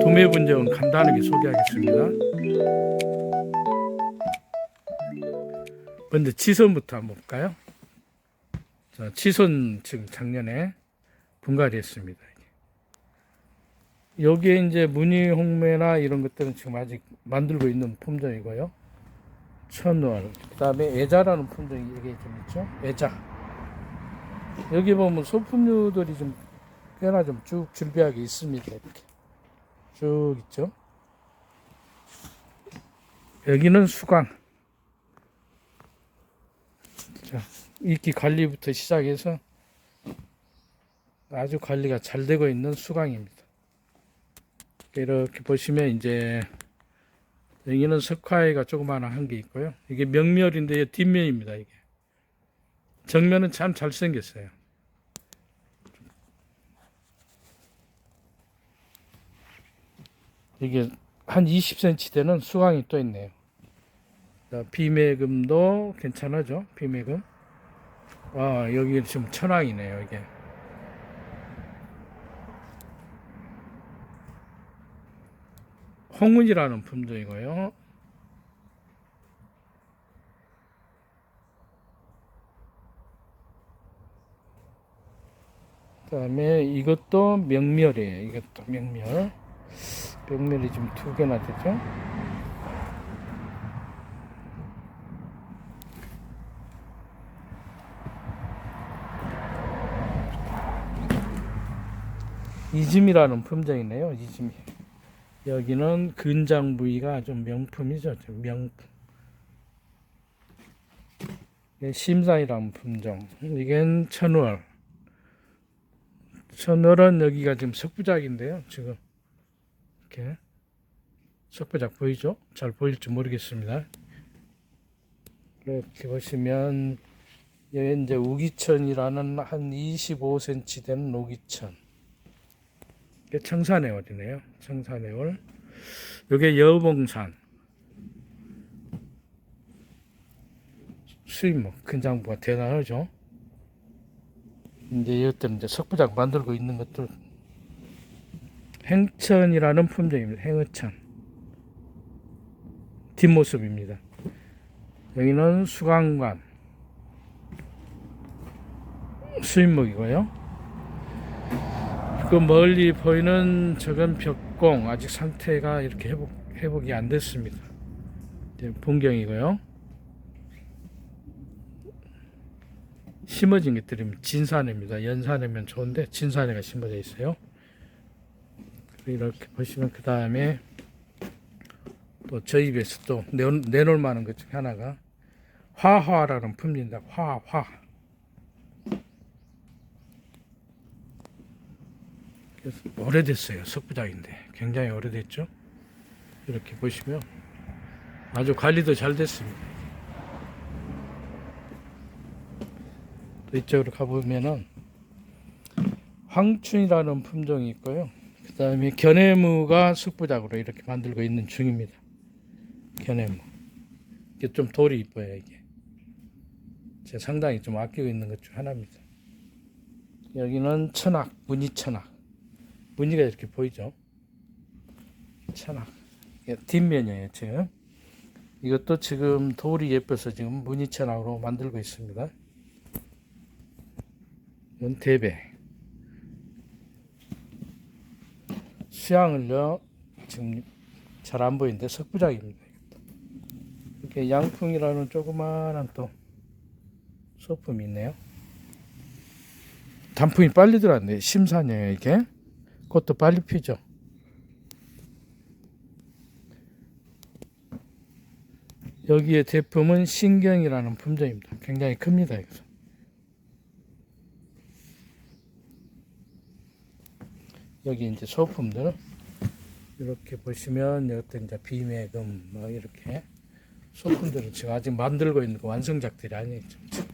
도매 분쟁은 간단하게 소개하겠습니다. 먼저 치선부터 한번 볼까요? 자, 치선 지금 작년에 분갈이 했습니다. 여기에 이제 무늬 홍매나 이런 것들은 지금 아직 만들고 있는 품종이고요. 천월, 그 다음에 애자라는 품종이 여기 좀 있죠. 애자. 여기 보면 소품류들이 좀 꽤나 좀 쭉 줄비하게 있습니다. 이렇게 쭉 있죠. 여기는 수강. 자, 이끼 관리부터 시작해서 아주 관리가 잘 되고 있는 수강입니다. 이렇게 보시면 이제 여기는 석화이가 조그마한 한게 있고요. 이게 명멸인데 뒷면입니다. 이게 정면은 참 잘생겼어요. 이게 한 20cm 되는 수강이 또 있네요. 자, 비매금도 괜찮아죠? 비매금. 아, 여기 지금 천왕이네요, 이게. 홍은이라는 품종이고요. 그 다음에 이것도 명멸이에요. 이것도 명멸. 명멸이 지금 두 개나 되죠. 이즘이라는 품종이네요. 이즘이. 여기는 근장 부위가 좀 명품이죠. 좀 명품. 이게 심사이라는 품종. 이겐 천월. 천월은 여기가 지금 석부작인데요. 지금 이렇게 석부작 보이죠? 잘 보일지 모르겠습니다. 이렇게 보시면 여기 이제 우기천이라는 한 25cm 되는 우기천. 이게 청산해월이네요. 청산해월. 이게 여봉산. 수입목 근장부가 대단하죠. 이제 이것들 이제 석부작 만들고 있는 것들 행천이라는 품종입니다. 행어천. 뒷모습입니다. 여기는 수강관. 수입목이고요. 그 멀리 보이는 저건 벽공 아직 상태가 이렇게 회복 회복이 안 됐습니다. 본경이고요. 심어진 것들이 진산입니다. 연산이면 좋은데 진산에가 심어져 있어요. 이렇게 보시면 그 다음에 또 저희 집에서 또 내- 내놓을 만한 것 중에 하나가 화화라는 품종입니다. 화화. 그래서 오래됐어요. 석부작인데 굉장히 오래됐죠. 이렇게 보시면 아주 관리도 잘 됐습니다. 또 이쪽으로 가보면은 황춘이라는 품종이 있고요. 그 다음에 견해무가 숙부작으로 이렇게 만들고 있는 중입니다. 견해무. 이게 좀 돌이 이뻐요, 이게. 제가 상당히 좀 아끼고 있는 것 중 하나입니다. 여기는 천악, 무늬천악. 무늬가 이렇게 보이죠? 천악. 뒷면이에요, 지금. 이것도 지금 돌이 예뻐서 지금 무늬천악으로 만들고 있습니다. 이건 대배. 수양을요, 지금 잘 안 보이는데 석부작입니다. 이렇게 양풍이라는 조그마한 또 소품이 있네요. 단풍이 빨리 들어왔네. 심산이에요, 이게. 그것도 빨리 피죠. 여기에 제품은 신경이라는 품종입니다. 굉장히 큽니다. 여기서. 여기 이제 소품들 이렇게 보시면 이것도 이제 비매금 뭐 이렇게 소품들은 지금 아직 만들고 있는 그 완성작들이. 지금.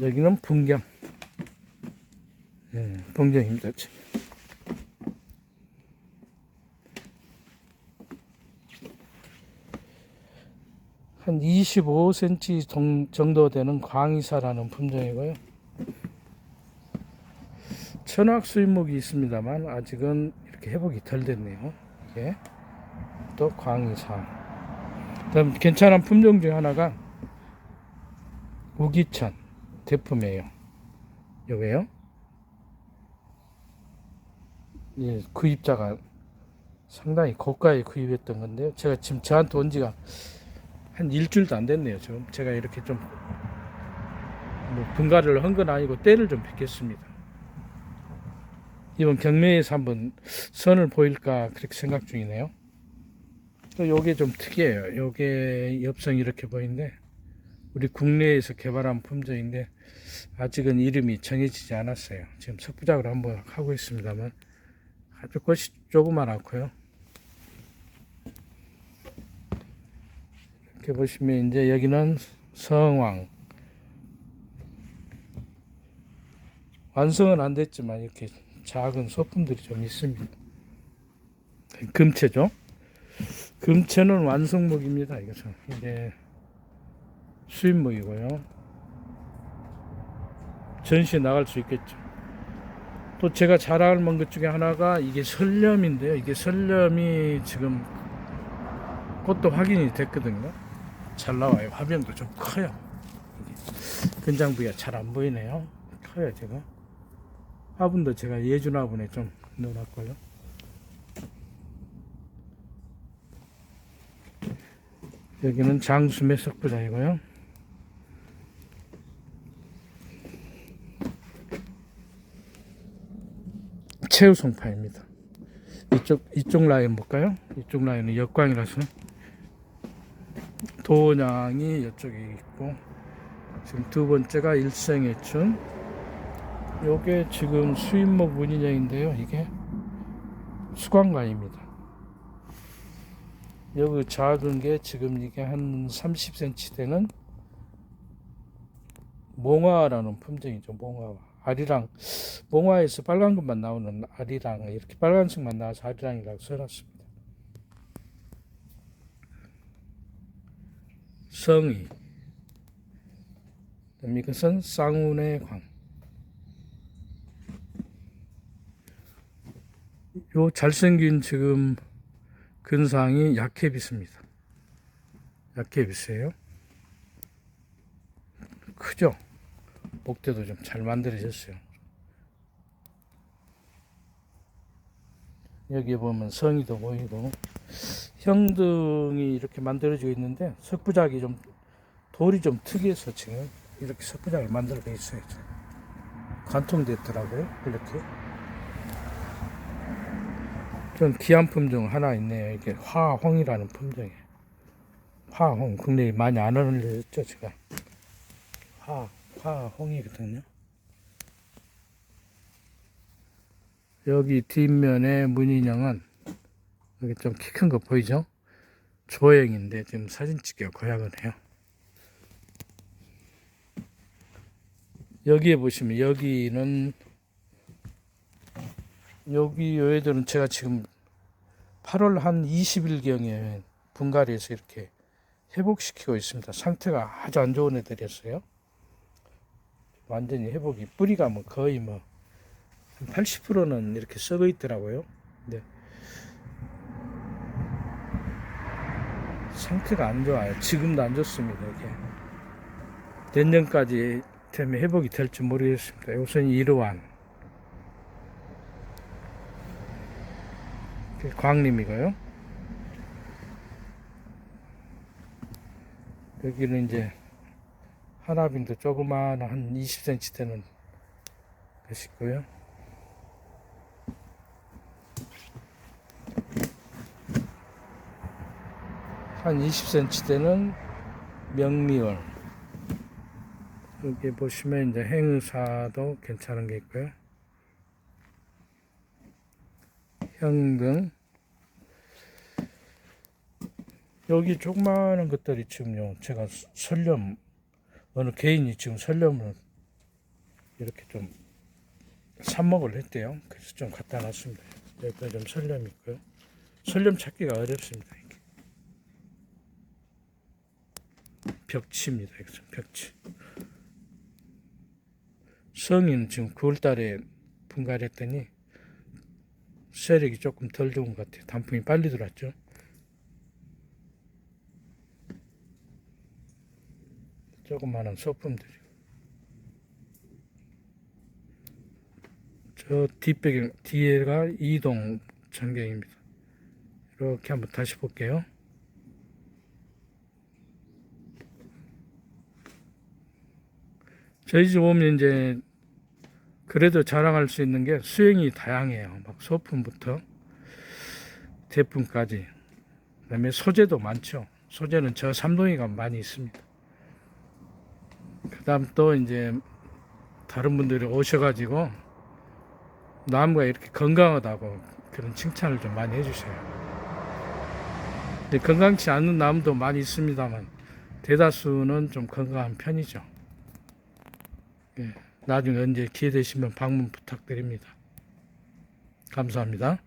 여기는 분경. 예, 분경입니다. 한 25cm 정도 되는 광이사라는 품종이고요. 천악 수입목이 있습니다만 아직은 이렇게 회복이 덜 됐네요. 이게 또 광이상. 그다음 괜찮은 품종 중 하나가 우기천 대품이에요. 요게요. 예, 구입자가 상당히 고가에 구입했던 건데요. 제가 지금 저한테 온 지가 한 일주일도 안 됐네요. 지금 제가 이렇게 좀 뭐 분갈이를 한 건 아니고 때를 좀 뵙겠습니다. 이번 경매에서 한번 선을 보일까 그렇게 생각 중이네요. 또 요게 좀 특이해요. 요게 엽성이 이렇게 보이는데 우리 국내에서 개발한 품종인데 아직은 이름이 정해지지 않았어요. 지금 석부작을 한번 하고 있습니다만 아주 꽃이 조그만하고요. 이렇게 보시면 이제 여기는 성왕 완성은 안 됐지만 이렇게 작은 소품들이 좀 있습니다. 금채죠. 금채는 완성목입니다. 이것은 이게 수입목이고요. 전시에 나갈 수 있겠죠. 또 제가 자랑할 만한 것 중에 하나가 이게 설렴인데요. 이게 설렴이 지금 꽃도 확인이 됐거든요. 잘 나와요. 화면도 좀 커요. 이게 근장 부위가 잘 안 보이네요. 커요, 제가. 화분도 제가 예준 화분에 좀 넣어놨고요. 여기는 장수매 석부장이고요. 최우송파입니다. 이쪽 이쪽 라인 볼까요? 이쪽 라인은 역광이라서 도냥이 이쪽에 있고 지금 두 번째가 일생애춘 요게 지금 수입목 문인형인데요. 이게 수광관입니다. 여기 작은 게 지금 이게 한 30cm 되는 몽화라는 품종이죠. 몽화. 아리랑 몽화에서 빨간 것만 나오는 아리랑 이렇게 빨간색만 나와서 아리랑이라고 써놨습니다. 성이 이것은 쌍운의 광. 요 잘생긴 지금 근상이 약해 비스입니다. 약해 비스예요. 크죠? 목대도 좀 잘 만들어졌어요. 여기 보면 성이도 보이고 형등이 이렇게 만들어지고 있는데 석부작이 좀 돌이 좀 특이해서 지금 이렇게 석부작을 만들고 있어요. 관통됐더라고요. 이렇게. 좀 귀한 품종 하나 있네요. 이게 화홍이라는 품종이에요. 화홍 국내에 많이 안 알려졌죠, 제가. 화 화홍이거든요. 여기 뒷면에 문인형은 여기 좀 키 큰 거 보이죠? 조형인데 지금 사진 찍기가 고약은 해요. 여기에 보시면 여기는 여기 요 애들은 제가 지금 8월 한 20일경에 분갈이에서 이렇게 회복시키고 있습니다. 상태가 아주 안 좋은 애들이었어요. 완전히 회복이 뿌리가 뭐 거의 뭐 80%는 이렇게 썩어 있더라고요. 근데 상태가 안 좋아요. 지금도 안 좋습니다. 이게 내년까지 되면 회복이 될지 모르겠습니다. 우선 이러한 광림이고요. 여기는 이제 하나빈도 조그마한 한 20cm 되는 것이 있고요. 한 20cm 되는 명리월. 여기 보시면 이제 행의사도 괜찮은 게 있고요. 형등. 여기 조그마한 것들이 지금요, 제가 설렴, 어느 개인이 지금 설렴을 이렇게 좀 삽목을 했대요. 그래서 좀 갖다 놨습니다. 여기가 좀 설렴 있고요. 설렴 찾기가 어렵습니다. 이게. 벽치입니다. 이것은 벽치. 성인 지금 9월 달에 높은가 그랬더니 세력이 조금 덜 좋은 것 같아요. 단풍이 빨리 들어왔죠. 조그마한 소품들이. 저 뒷배경 뒤에가 이동 전경입니다. 이렇게 한번 다시 볼게요. 저희 집 오면 이제 그래도 자랑할 수 있는 게 수영이 다양해요. 막 소품부터 제품까지. 그다음에 소재도 많죠. 소재는 저 삼동이가 많이 있습니다. 그다음 또 이제 다른 분들이 오셔가지고 나무가 이렇게 건강하다고 그런 칭찬을 좀 많이 해주셔요. 근데 건강치 않은 나무도 많이 있습니다만 대다수는 좀 건강한 편이죠. 예, 나중에 언제 기회 되시면 방문 부탁드립니다. 감사합니다.